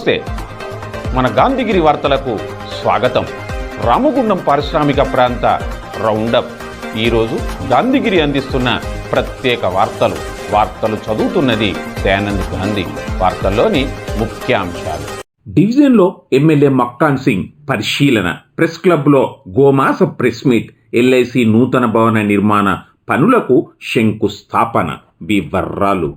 నమస్తే. మన గాంధీగిరి వార్తలకు స్వాగతం. రామగుండం పారిశ్రామిక ప్రాంత రౌండప్. ఈరోజు గాంధీగిరి అందిస్తున్న ప్రత్యేక వార్తలు. వార్తలు చదువుతున్నది దయానంద్ గాంధీ. వార్తల్లోని ముఖ్యాంశాలు. డివిజన్లో ఎమ్మెల్యే మక్కాన్ సింగ్ పరిశీలన. ప్రెస్ క్లబ్లో గోమాస ప్రెస్ మీట్. ఎల్ఐసి నూతన భవన నిర్మాణ పనులకు శంకుస్థాపన. వివర్రాలు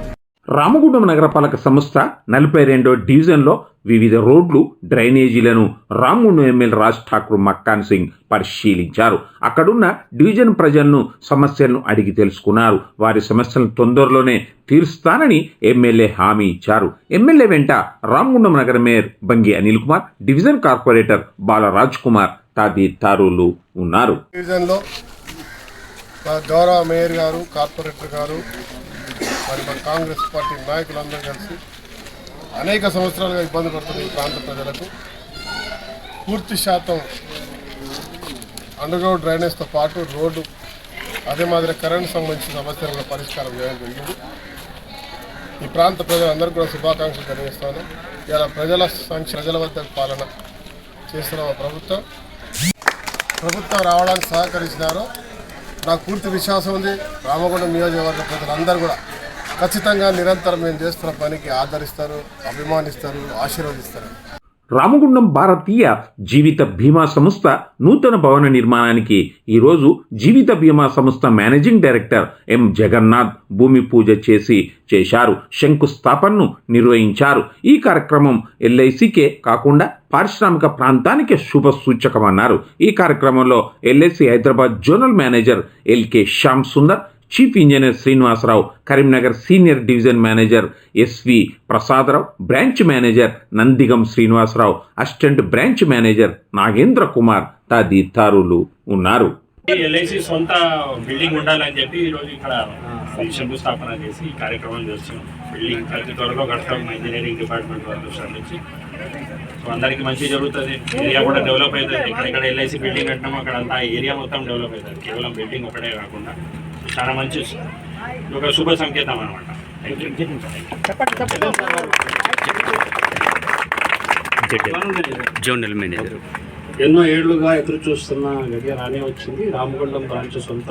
Ramagundam నగరపాలక సంస్థ నలభై రెండో డివిజన్లో వివిధ రోడ్లు డ్రైనేజీలను రామగుండం ఎమ్మెల్యే రాజ్ ఠాకూర్ మక్కాన్ సింగ్ పరిశీలించారు. అక్కడున్న డివిజన్ ప్రజలను సమస్యలను అడిగి తెలుసుకున్నారు. వారి సమస్యలను తొందరలోనే తీరుస్తానని ఎమ్మెల్యే హామీ ఇచ్చారు. ఎమ్మెల్యే వెంట రామగుండం నగర mayor Bangi Anil Kumar division corporator Balaraj Kumar తదితరులు ఉన్నారు. డివిజన్లో గౌరవ మేయర్ గారు కార్పొరేటర్ గారు మరి మన కాంగ్రెస్ పార్టీ నాయకులందరూ కలిసి అనేక సంవత్సరాలుగా ఇబ్బంది పడుతున్న ఈ ప్రాంత ప్రజలకు పూర్తి శాతం అండర్గ్రౌండ్ డ్రైనేజ్తో పాటు రోడ్డు అదే మాదిరి కరెంట్ సంబంధించిన సమస్యలు కూడా పరిష్కారం చేయడం జరిగింది. ఈ ప్రాంత ప్రజలందరూ కూడా శుభాకాంక్షలు తెలియజేస్తాను. ఇలా ప్రజల సంక్ష ప్రజల వద్ద పాలన చేస్తున్న మా ప్రభుత్వం. ప్రభుత్వం రావడానికి సహకరించినారో. నాకు పూర్తి విశ్వాసం ఉంది. రామగుండం నియోజకవర్గ ప్రజలందరూ కూడా ఖచ్చితంగా నిరంతరం మేము చేస్తున్న పనికి ఆదరిస్తారు అభిమానిస్తారు ఆశీర్వదిస్తారు. రామగుండం భారతీయ జీవిత బీమా సంస్థ నూతన భవన నిర్మాణానికి ఈరోజు జీవిత బీమా సంస్థ మేనేజింగ్ డైరెక్టర్ ఎం జగన్నాథ్ భూమి పూజ చేసి చేశారు శంకుస్థాపనను నిర్వహించారు. ఈ కార్యక్రమం ఎల్ఐసికే కాకుండా పారిశ్రామిక ప్రాంతానికి శుభ సూచకమన్నారు. ఈ కార్యక్రమంలో LIC Hyderabad zonal manager LK Shyam Sundar chief engineer Srinivasarao Karimnagar senior division manager SV Prasadarao branch manager Nandigam Srinivasarao assistant branch manager Nagendra Kumar తదితరులు ఉన్నారు. ఎల్ఐసి సొంత బిల్డింగ్ ఉండాలని చెప్పి ఈరోజు ఇక్కడ శంకుస్థాపన చేసి ఈ కార్యక్రమం చేస్తున్నాం. బిల్డింగ్ ప్రతి త్వరలో కడతాం ఇంజనీరింగ్ డిపార్ట్మెంట్ వాళ్ళు దృష్టి సో అందరికీ మంచి జరుగుతుంది. ఏరియా కూడా డెవలప్ అవుతుంది. ఎక్కడెక్కడ ఎల్ఐసి బిల్డింగ్ కట్టినామో అక్కడ అంతా ఏరియా మొత్తం డెవలప్ అవుతుంది. కేవలం బిల్డింగ్ ఒకటే కాకుండా చాలా మంచి ఒక శుభ సంకేతం అనమాట జోనల్ మేనేజర్. ఎన్నో ఏళ్ళుగా ఎదురు చూస్తున్న గడియ రానే వచ్చింది. రామగుండం బ్రాంచ్ సొంత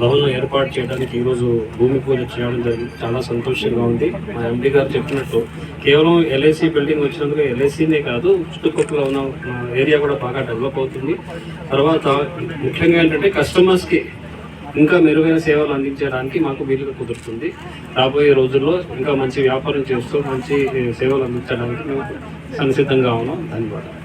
భవనం ఏర్పాటు చేయడానికి ఈరోజు భూమి పూజ చేయడం జరిగింది. చాలా సంతోషంగా ఉంది. మా ఎండి గారు చెప్పినట్టు కేవలం ఎల్ఐసి బిల్డింగ్ వచ్చినందుకు ఎల్ఐసినే కాదు చుట్టుపక్కల ఉన్న ఏరియా కూడా బాగా డెవలప్ అవుతుంది. తర్వాత ముఖ్యంగా ఏంటంటే కస్టమర్స్కి ఇంకా మెరుగైన సేవలు అందించడానికి మాకు వీలుగా కుదురుతుంది. రాబోయే రోజుల్లో ఇంకా మంచి వ్యాపారం చేస్తూ మంచి సేవలు అందించడానికి మేము సంసిద్ధంగా ఉన్నాం. ధన్యవాదాలు.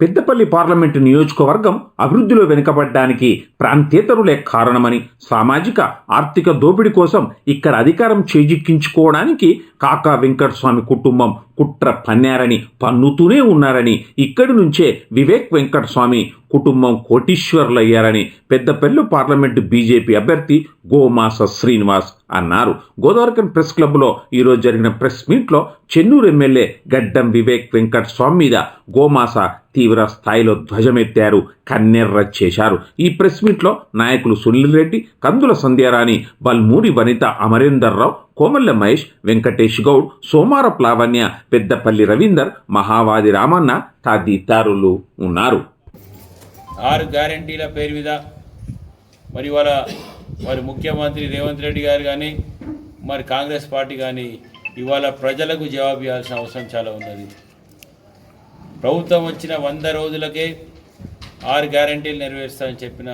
పెద్దపల్లి పార్లమెంటు నియోజకవర్గం అభివృద్ధిలో వెనుకబడ్డానికి ప్రాంతేతరులే కారణమని సామాజిక ఆర్థిక దోపిడీ కోసం ఇక్కడ అధికారం చేజిక్కించుకోవడానికి కాకా వెంకటస్వామి కుటుంబం కుట్ర పన్నారని పన్నుతూనే ఉన్నారని ఇక్కడి నుంచే వివేక్ వెంకటస్వామి కుటుంబం కోటీశ్వర్లయ్యారని పెద్దపల్లి పార్లమెంటు బీజేపీ అభ్యర్థి గోమాస శ్రీనివాస్ అన్నారు. గోదావరికన్ ప్రెస్ క్లబ్లో ఈరోజు జరిగిన ప్రెస్ మీట్లో చెన్నూరు ఎమ్మెల్యే గడ్డం వివేక్ వెంకట స్వామి మీద గోమాస తీవ్ర స్థాయిలో ధ్వజమెత్తారు కన్నెర్ర చేశారు. ఈ ప్రెస్ మీట్లో నాయకులు సునీల్ రెడ్డి కందుల సంధ్యారాణి బల్మూరి వనిత అమరేందర్ రావు కోమల్ల మహేష్ వెంకటేష్ గౌడ్ సోమారప్ లావణ్య పెద్దపల్లి రవీందర్ మహావాది రామన్న తదితరులు ఉన్నారు. ఆరు గ్యారంటీల పేరు మీద మరి వాళ్ళ మరి ముఖ్యమంత్రి రేవంత్ రెడ్డి గారు కానీ మరి కాంగ్రెస్ పార్టీ కానీ ఇవాళ ప్రజలకు జవాబు ఇవ్వాల్సిన అవసరం చాలా ఉన్నది. ప్రభుత్వం వచ్చిన వంద రోజులకే ఆరు గ్యారంటీలు నెరవేరుస్తామని చెప్పిన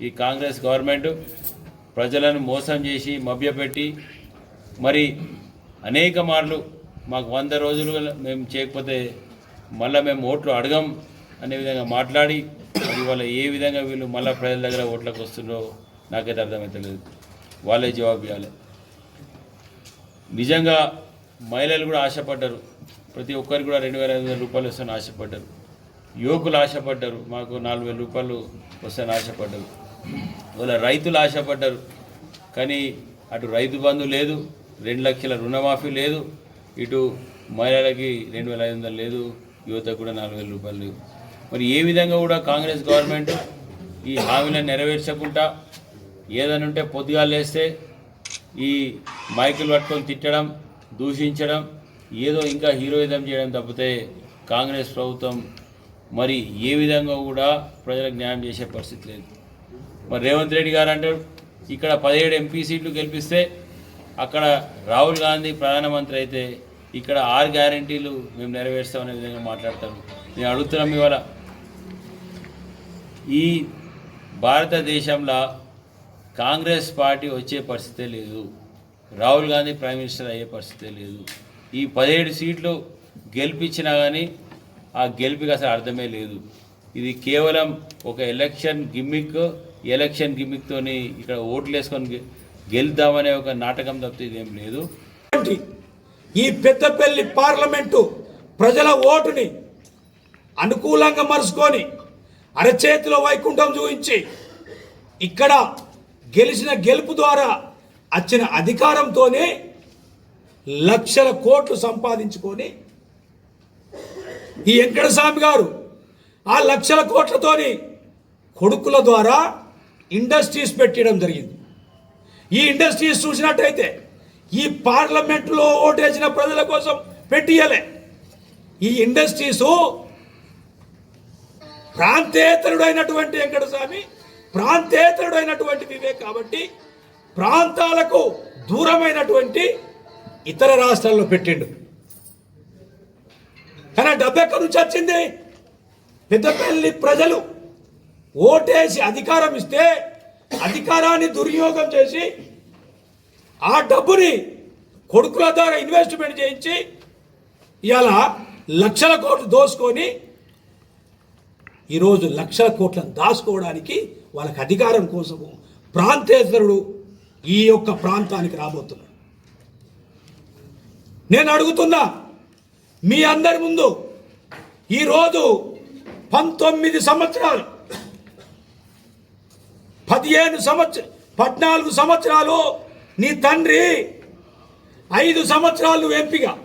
ఈ కాంగ్రెస్ గవర్నమెంట్ ప్రజలను మోసం చేసి మభ్యపెట్టి మరి అనేక మార్లు మాకు వంద రోజులు మేము చేయకపోతే మళ్ళీ మేము ఓట్లు అడగం అనే విధంగా మాట్లాడి ఇవాళ ఏ విధంగా వీళ్ళు మళ్ళీ ప్రజల దగ్గర ఓట్లకు వస్తుండో నాకైతే అర్థమవుతలేదు వాళ్ళే జవాబు ఇవ్వాలి. నిజంగా మహిళలు కూడా ఆశపడ్డారు. ప్రతి ఒక్కరికి కూడా రెండు వేల ఐదు వందల రూపాయలు వస్తాయని ఆశపడ్డారు. యువకులు ఆశపడ్డారు. మాకు నాలుగు వేల రూపాయలు వస్తాయని ఆశపడ్డారు. వాళ్ళ రైతులు ఆశపడ్డారు. కానీ అటు రైతు బంధు లేదు. రెండు లక్షల రుణమాఫీ లేదు. ఇటు మహిళలకి రెండు వేల ఐదు వందలు లేదు. యువతకు కూడా నాలుగు వేల రూపాయలు లేవు. మరి ఏ విధంగా కూడా కాంగ్రెస్ గవర్నమెంట్ ఈ హామీలను నెరవేర్చకుండా ఏదైనా ఉంటే పొద్దుగాలు లేస్తే ఈ మైకులు పట్టుకొని తిట్టడం దూషించడం ఏదో ఇంకా హీరోయిజం చేయడం తప్పితే కాంగ్రెస్ ప్రభుత్వం మరి ఏ విధంగా కూడా ప్రజలకు న్యాయం చేసే పరిస్థితి లేదు. మరి రేవంత్ రెడ్డి గారు అంటారు ఇక్కడ పదిహేడు ఎంపీ సీట్లు గెలిపిస్తే అక్కడ రాహుల్ గాంధీ ప్రధానమంత్రి అయితే ఇక్కడ ఆరు గ్యారంటీలు మేము నెరవేరుస్తామనే విధంగా మాట్లాడతారు. నేను అడుగుతున్నాం ఇవాళ ఈ భారతదేశంలో కాంగ్రెస్ పార్టీ వచ్చే పరిస్థితే లేదు. రాహుల్ గాంధీ ప్రైమ్ మినిస్టర్ అయ్యే పరిస్థితే లేదు. ఈ పదిహేడు సీట్లు గెలిపించినా కానీ ఆ గెలిపికి అసలు అర్థమే లేదు. ఇది కేవలం ఒక ఎలక్షన్ గిమ్మిక్ ఎలక్షన్ గిమ్మిక్తోని ఇక్కడ ఓట్లు వేసుకొని గెలుద్దామనే ఒక నాటకం తప్పితే ఇదేం లేదు. ఈ పెద్దపల్లి పార్లమెంటు ప్రజల ఓటుని అనుకూలంగా మరుచుకొని అరచేతిలో వైకుంఠం చూపించి ఇక్కడ గెలిచిన గెలుపు ద్వారా వచ్చిన అధికారంతోనే లక్షల కోట్లు సంపాదించుకొని ఈ వెంకటస్వామి గారు ఆ లక్షల కోట్లతోని కొడుకుల ద్వారా ఇండస్ట్రీస్ పెట్టడం జరిగింది. ఈ ఇండస్ట్రీస్ చూసినట్టయితే ఈ పార్లమెంట్లో ఓటేసిన ప్రజల కోసం పెట్టియలే ఈ ఇండస్ట్రీస్ ప్రాంతేతరుడైనటువంటి వెంకటస్వామి ప్రాంతేతరుడైనటువంటి వివేక్ కాబట్టి ప్రాంతాలకు దూరమైనటువంటి ఇతర రాష్ట్రాల్లో పెట్టిండు. కానీ ఆ డబ్బు ఎక్కడి నుంచి వచ్చింది? పెద్దపల్లి ప్రజలు ఓటేసి అధికారం ఇస్తే అధికారాన్ని దుర్వినియోగం చేసి ఆ డబ్బుని కొడుకుల ద్వారా ఇన్వెస్ట్మెంట్ చేయించి ఇవాళ లక్షల కోట్లు దోసుకొని ఈరోజు లక్షల కోట్లను దాచుకోవడానికి వాళ్ళకి అధికారం కోసము ప్రాంతేతరుడు ఈ యొక్క ప్రాంతానికి రాబోతున్నాడు. నేను అడుగుతున్నా మీ అందరి ముందు ఈరోజు పంతొమ్మిది సంవత్సరాలు పదిహేను సంవత్సర పద్నాలుగు సంవత్సరాలు నీ తండ్రి ఐదు సంవత్సరాలు ఎంపీగా.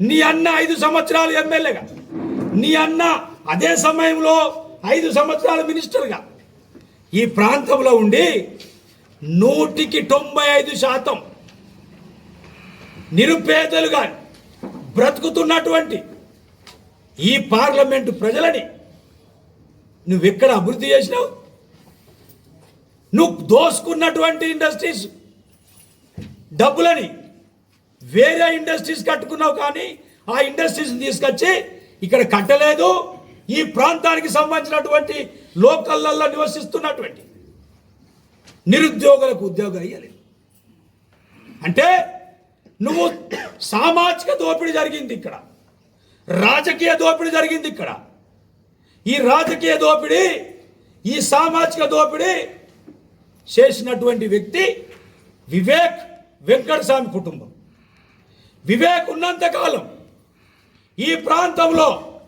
నీ అన్న ఐదు సంవత్సరాలు ఎమ్మెల్యేగా. నీ అన్న అదే సమయంలో ఐదు సంవత్సరాలు మినిస్టర్గా. ఈ ప్రాంతంలో ఉండి నూటికి తొంభై ఐదు శాతం నిరుపేదలుగా బ్రతుకుతున్నటువంటి ఈ పార్లమెంటు ప్రజలని నువ్వెక్కడ అభివృద్ధి చేసినావు? నువ్వు దోసుకున్నటువంటి ఇండస్ట్రీస్ డబ్బులని వేరే ఇండస్ట్రీస్ కట్టుకున్నావు కానీ ఆ ఇండస్ట్రీస్ తీసుకొచ్చి ఇక్కడ కట్టలేదు. ఈ ప్రాంతానికి సంబంధించినటువంటి లోకల్లల్లో నివసిస్తున్నటువంటి నిరుద్యోగులకు ఉద్యోగం అయ్యలేదు. అంటే నువ్వు సామాజిక దోపిడీ జరిగింది ఇక్కడ. రాజకీయ దోపిడీ జరిగింది ఇక్కడ. ఈ రాజకీయ దోపిడీ ఈ సామాజిక దోపిడీ చేసినటువంటి వ్యక్తి వివేక్ వెంకటస్వామి కుటుంబం. వివేక్ ఉన్నంతకాలం ఈ ప్రాంతంలో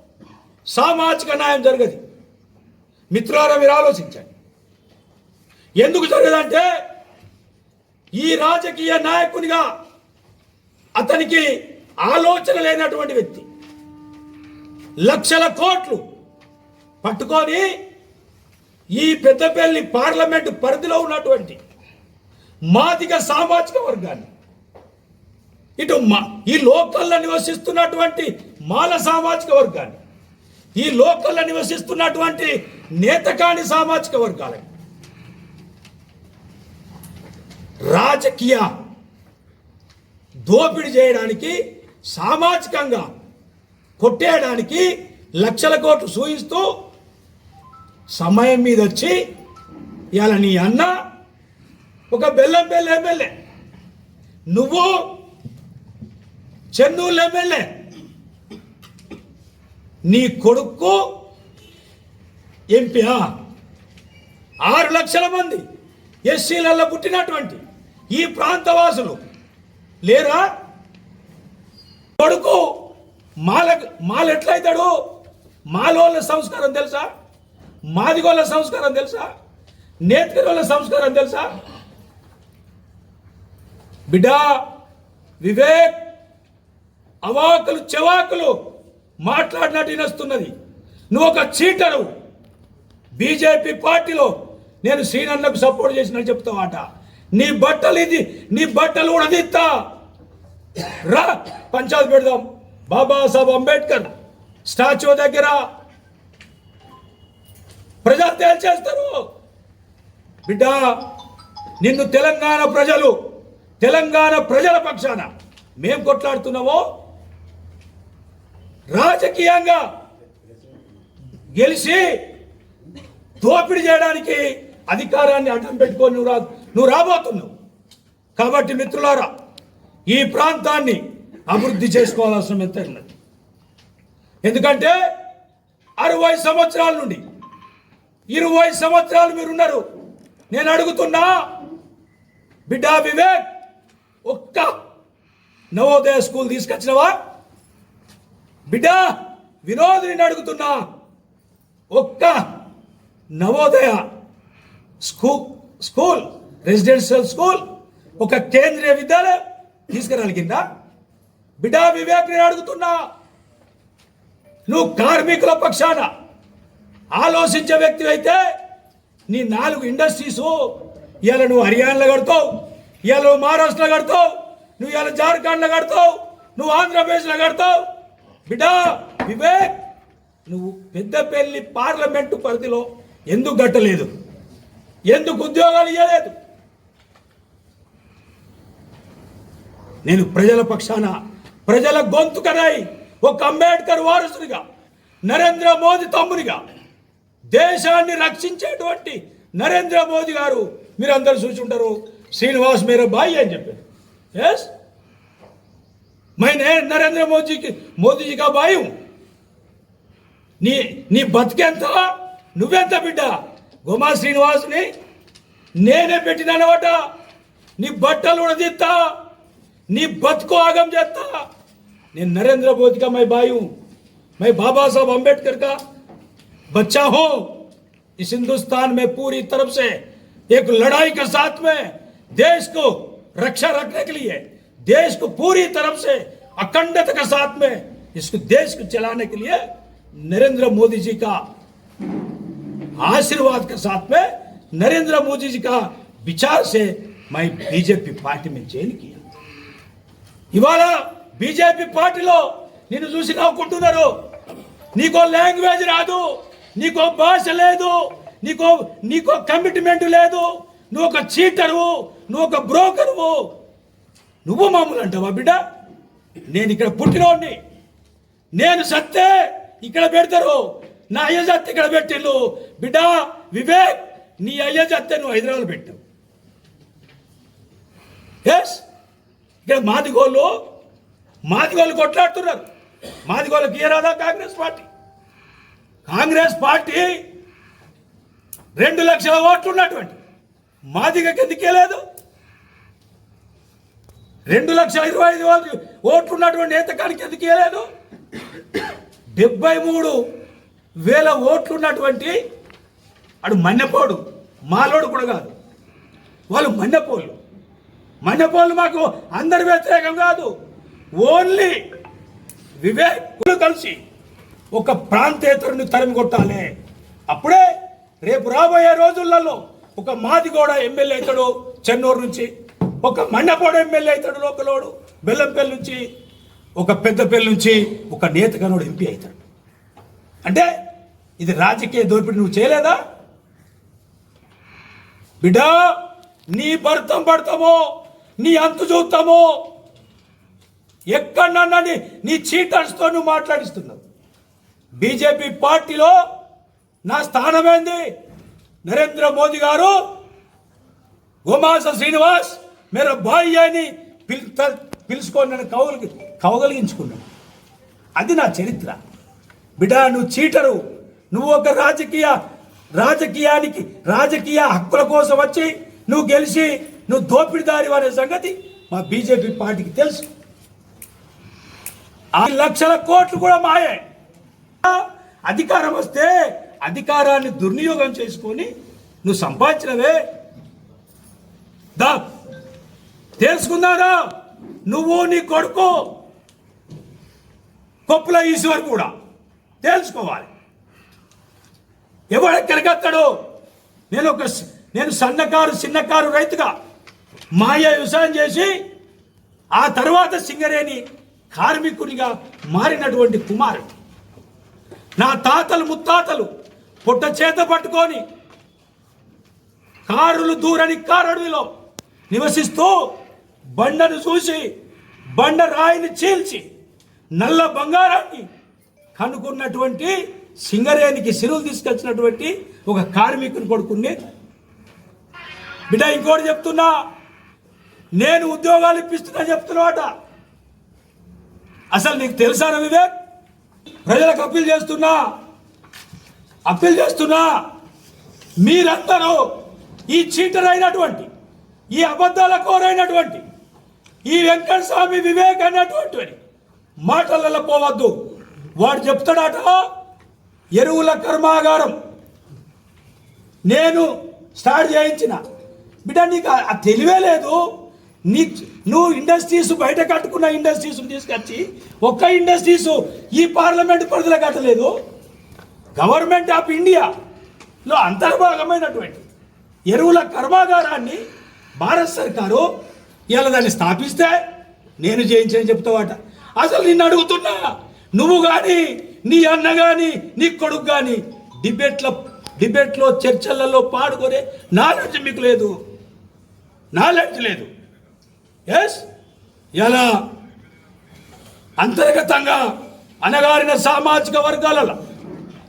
సామాజిక న్యాయం జరగదు. మిత్రులారా మీరు ఆలోచించండి. ఎందుకు జరగదంటే ఈ రాజకీయ నాయకునిగా అతనికి ఆలోచన లేనటువంటి వ్యక్తి. లక్షల కోట్లు పట్టుకొని ఈ పెద్దపల్లి పార్లమెంటు పరిధిలో ఉన్నటువంటి మాదిగ సామాజిక వర్గాన్ని ఇటు మా ఈ లోకల్లో నివసిస్తున్నటువంటి మాల సామాజిక వర్గాన్ని ఈ లోకల్లో నివసిస్తున్నటువంటి నేతకాని సామాజిక వర్గాలని రాజకీయ దోపిడీ చేయడానికి సామాజికంగా కొట్టేయడానికి లక్షల కోట్లు సూయిస్తూ సమయం మీద వచ్చి ఇవాళ నీ అన్న ఒక బెల్లం బెల్ల ఎమ్మెల్యే. నువ్వు చెన్నూరు ఎమ్మెల్యే. నీ కొడుకు ఎంపీయా ఆరు లక్షల మంది ఎస్సీలలో పుట్టినటువంటి ఈ ప్రాంతవాసులు లేరా? కొడుకు మాల మాల ఎట్లయితాడు మాలోళ్ళ సంస్కారం తెలుసా? మాదిగోళ్ళ సంస్కారం తెలుసా? నేత్రిగోళ్ళ సంస్కారం తెలుసా? బిడ్డా వివేక్ అవాకులు చెవాకులు మాట్లాడినట్టు వినస్తున్నది. నువ్వు ఒక చీటరు. బీజేపీ పార్టీలో నేను శ్రీనన్నకు సపోర్ట్ చేసినట్టు చెప్తావాట. నీ బట్టలు ఇది నీ బట్టలు కూడా రా పంచాయతీ పెడదాం. బాబాసాహెబ్ అంబేద్కర్ స్టాచ్యూ దగ్గర తేల్చేస్తారు బిడ్డ నిన్ను తెలంగాణ ప్రజలు తెలంగాణ ప్రజల పక్షాన మేం కొట్లాడుతున్నామో రాజకీయంగా గెలిచి దోపిడీ చేయడానికి అధికారాన్ని అడ్డం పెట్టుకొని నువ్వు రా నువ్వు రాబోతున్నావు. కాబట్టి మిత్రులారా ఈ ప్రాంతాన్ని అభివృద్ధి చేసుకోవాల్సిన ఎంత ఎందుకంటే అరవై సంవత్సరాల నుండి ఇరవై సంవత్సరాలు మీరున్నారు. నేను అడుగుతున్నా బిడ్డా వివేక్ ఒక్క నవోదయ స్కూల్ తీసుకొచ్చినవా? బిడ్డా వినోద్ నేను అడుగుతున్నా ఒక్క Navodaya school school residential school ఒక కేంద్రీయ విద్యాలయం తీసుకురాలిగిందా? బిడ్డా వివేక్ నేను అడుగుతున్నా నువ్వు కార్మికుల పక్షాన ఆలోచించే వ్యక్తి అయితే నీ నాలుగు ఇండస్ట్రీస్ ఇవాళ నువ్వు హర్యానాలో కడతావు ఇవాళ నువ్వు మహారాష్ట్రలో కడతావు నువ్వు ఇవాళ జార్ఖండ్లో కడతావు నువ్వు ఆంధ్రప్రదేశ్లో కడతావు. బిడ్డా వివేక్ నువ్వు పెద్దపల్లి పార్లమెంటు పరిధిలో ఎందుకు కట్టలేదు? ఎందుకు ఉద్యోగాలు ఇవ్వలేదు నేను ప్రజల పక్షాన ప్రజల గొంతుకనై ఒక అంబేద్కర్ వారసునిగా నరేంద్ర మోదీ తమ్మునిగా దేశాన్ని రక్షించేటువంటి నరేంద్ర మోదీ గారు మీరు అందరు చూసుంటారు శ్రీనివాస్ మీరు బాయ్ అని చెప్పారు ఎస్ మైనే నరేంద్ర మోదీకి మోదీజీగా బాయు? నీ నీ బతికెంత నువ్వెంత బిడ్డ? గుమా శ్రీనివాస్ని నేనే పెట్టినానమాట నీ బట్టలు ఉడదీస్తా నీ బతుకు ఆగం చేస్తా. నేను నరేంద్ర మోదీగా మై బాయు. మై బాబాసాహెబ్ అంబేద్కర్ కా बच्चा हूं इस हिंदुस्तान में पूरी तरफ से एक लड़ाई के साथ में देश को रक्षा रखने के लिए देश को पूरी तरफ से अखंडता के साथ में इसको देश को चलाने के लिए नरेंद्र मोदी जी का आशीर्वाद के साथ में नरेंद्र मोदी जी का विचार से मैं बीजेपी पार्टी में ज्वाइन किया ఇవాళ బీజేపీ పార్టీలో నిన్ను చూసి నవ్వుకుంటున్నారు నీకో లాంగ్వేజ్ రాదు నీకో భాష లేదు నీకో నీకో కమిట్మెంట్ లేదు నువ్వు ఒక చీటరువు నువ్వు ఒక బ్రోకరువు నువ్వు మామూలు అంటావా బిడ్డ? నేను ఇక్కడ పుట్టినోడిని. నేను సత్తే ఇక్కడ పెడతారు. నా అయ్య సత్తే ఇక్కడ పెట్టిల్లు. బిడ్డ వివేక్ నీ అయ్య సత్తే నువ్వు హైదరాబాద్ పెట్టావు. ఎస్ ఇక్కడ మాదిగోళ్ళు మాదిగోళ్ళు కొట్లాడుతున్నారు. మాదిగోళ్ళకి రాదా కాంగ్రెస్ పార్టీ? కాంగ్రెస్ పార్టీ రెండు లక్షల ఓట్లు ఉన్నటువంటి. మాదిగకి ఎందుకే లేదు. రెండు లక్షల ఇరవై ఐదు వాళ్ళు ఓట్లు ఉన్నటువంటి నేతకానికి ఎందుకే లేదు. డెబ్బై మూడు వేల ఓట్లు ఉన్నటువంటి అడు మన్నెపోడు. మాలోడు కూడా కాదు. వాళ్ళు మన్నెపోళ్ళు. మన్నెపోళ్ళు మాకు అందరి వ్యతిరేకం కాదు. ఓన్లీ వివేక్ కలిసి ఒక ప్రాంతేతరుని తరిమి కొట్టాలి అప్పుడే రేపు రాబోయే రోజులలో ఒక మాదిగోడ ఎమ్మెల్యే అవుతాడు చెన్నూరు నుంచి ఒక మండపోడ ఎమ్మెల్యే అవుతాడు లోకలోడు బెల్లంపల్లి నుంచి ఒక పెద్దపల్లి నుంచి ఒక నేతగనుడు ఎంపీ అవుతాడు. అంటే ఇది రాజకీయ దోపిడీ నువ్వు చేయలేదా? బిడ్డా నీ భర్తం పడతామో నీ అంతు చూస్తామో ఎక్కడన్నా నీ చీటర్స్తో నువ్వు మాట్లాడిస్తున్నావు. బీజేపీ పార్టీలో నా స్థానమేంది? నరేంద్ర మోదీ గారు గోమాస శ్రీనివాస్ మీరు బాయ్ అని పిల్ పిలుచుకొని నన్ను కవలి కవగలిగించుకున్నాను అది నా చరిత్ర. బిడ్డ నువ్వు చీటరు. నువ్వు ఒక రాజకీయ రాజకీయానికి రాజకీయ హక్కుల కోసం వచ్చి నువ్వు గెలిచి నువ్వు దోపిడిదారి అనే సంగతి మా బీజేపీ పార్టీకి తెలుసు. ఆ లక్షల కోట్లు కూడా మాయే. అధికారం వస్తే అధికారాన్ని దుర్వినియోగం చేసుకొని నువ్వు సంపాదించినవే. దా తెలుసుకున్నారా నువ్వు నీ కొడుకు కొప్పుల ఈశ్వర్ కూడా. తెలుసుకోవాలి. ఎవడెక్కడికత్తాడు నేను ఒక నేను సన్నకారు చిన్నకారు రైతుగా మాయ వ్యవసాయం చేసి ఆ తర్వాత సింగరేణి కార్మికునిగా మారినటువంటి కుమారుడు. నా తాతలు ముత్తాతలు పుట్ట చేత పట్టుకొని కారులు దూరని కారడవిలో నివసిస్తూ బండను చూసి బండ రాయిని చీల్చి నల్ల బంగారాన్ని కనుక్కున్నటువంటి సింగరేణికి సిరులు తీసుకొచ్చినటువంటి ఒక కార్మికుని కొడుకుని. బిడ్డ ఇంకోటి చెప్తున్నా. నేను ఉద్యోగాలు ఇప్పిస్తున్నా చెప్తున్నావాట. అసలు నీకు తెలుసా వివేక్? ప్రజలకు అప్పీల్ చేస్తున్నా అప్పీల్ చేస్తున్నా మీరందరూ ఈ చీటరైనటువంటి ఈ అబద్ధాల కోరైనటువంటి ఈ వెంకట స్వామి వివేక్ అన్నటువంటి మాటలలో పోవద్దు. వాడు చెప్తాడట ఎరువుల కర్మాగారం. నేను స్టార్ట్ చేయించిన. బిడ్డ నీకు ఆ తెలివే లేదు. నీ నువ్వు ఇండస్ట్రీస్ బయట కట్టుకున్న ఇండస్ట్రీస్ తీసుకొచ్చి ఒక్క ఇండస్ట్రీస్ ఈ పార్లమెంట్ పరిధిలో కట్టలేదు. గవర్నమెంట్ ఆఫ్ ఇండియాలో అంతర్భాగమైనటువంటి ఎరువుల కర్మాగారాన్ని భారత సర్కారు ఇలా దాన్ని స్థాపిస్తే నేను చేయించని చెప్తావాట. అసలు నిన్ను అడుగుతున్నా? నువ్వు కానీ నీ అన్న కానీ నీ కొడుకు కానీ డిబేట్ల డిబేట్లో చర్చలలో పాడుకునే నాలెడ్జ్ మీకు లేదు. నాలెడ్జ్ లేదు. ఎస్ ఎలా? అంతర్గతంగా అనగారిన సామాజిక వర్గాలలో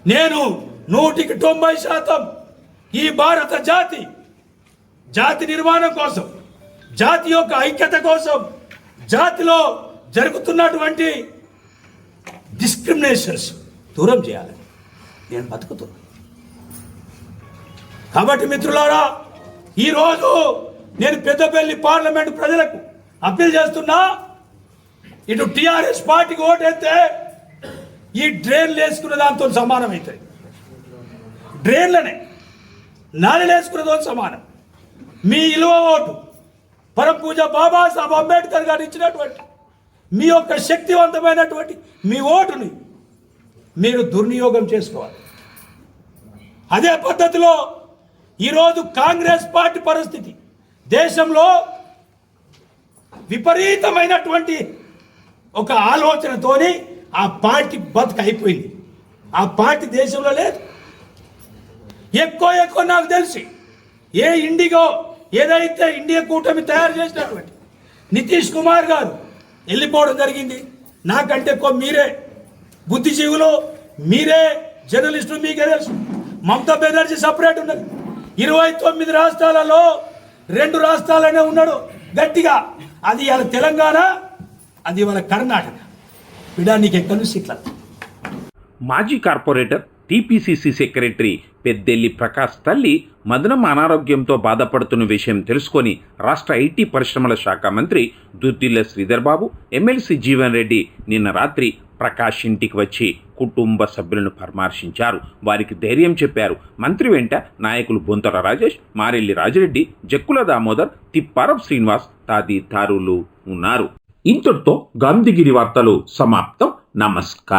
నేను నూటికి తొంభై శాతం ఈ భారత జాతి జాతి నిర్మాణం కోసం జాతి యొక్క ఐక్యత కోసం జాతిలో జరుగుతున్నటువంటి డిస్క్రిమినేషన్స్ దూరం చేయాలి. నేను బతుకుతున్నాను కాబట్టి మిత్రులారా ఈరోజు నేను పెద్దపల్లి పార్లమెంట్ ప్రజలకు అప్పీల్ చేస్తున్నా ఇటు టిఆర్ఎస్ పార్టీకి ఓటేస్తే ఈ డ్రైన్లు వేసుకున్న దాంతో సమానం అవుతాయి డ్రైన్లనే నాణ్యలు వేసుకున్నదో సమానం. మీ ఇలువ ఓటు పరమ పూజ బాబాసాహెబ్ అంబేద్కర్ గారు ఇచ్చినటువంటి మీ యొక్క శక్తివంతమైనటువంటి మీ ఓటుని మీరు దుర్వినియోగం చేసుకోవాలి. అదే పద్ధతిలో ఈరోజు కాంగ్రెస్ పార్టీ పరిస్థితి. దేశంలో విపరీతమైనటువంటి ఒక ఆలోచనతోని ఆ పార్టీ బతుకు అయిపోయింది. ఆ పార్టీ దేశంలో లేదు. ఎక్కువ ఎక్కువ నాకు తెలిసి. ఏ ఇండిగో ఏదైతే ఇండియా కూటమి తయారు చేసినటువంటి నితీష్ కుమార్ గారు వెళ్ళిపోవడం జరిగింది. నాకంటే ఎక్కువ మీరే. బుద్ధిజీవులు మీరే. జర్నలిస్టులు మీకే తెలుసు. మమతా బెనర్జీ సపరేట్ ఉన్నది. ఇరవై తొమ్మిది రాష్ట్రాలలో రెండు రాష్ట్రాలనే ఉన్నాడు గట్టిగా. అది ఇవాళ తెలంగాణ అది ఇవాళ కర్ణాటక. బిడా నీకు నుంచి ఇట్లా? మాజీ corporator TPCC secretary Peddelli Prakash తల్లి మదనం అనారోగ్యంతో బాధపడుతున్న విషయం తెలుసుకొని రాష్ట్ర ఐటీ పరిశ్రమల శాఖ మంత్రి దుద్దిల్ల శ్రీధర్ బాబు ఎమ్మెల్సీ జీవన్ రెడ్డి నిన్న రాత్రి ప్రకాష్ ఇంటికి వచ్చి కుటుంబ సభ్యులను పరామర్శించారు. వారికి ధైర్యం చెప్పారు. మంత్రి వెంట నాయకులు బొంతర రాజేష్ మారెల్లి రాజిరెడ్డి జక్కుల దామోదర్ తిప్పారం శ్రీనివాస్ తదితరులు ఉన్నారు. ఇంతటితో గాంధీగిరి వార్తలు సమాప్తం. నమస్కారం.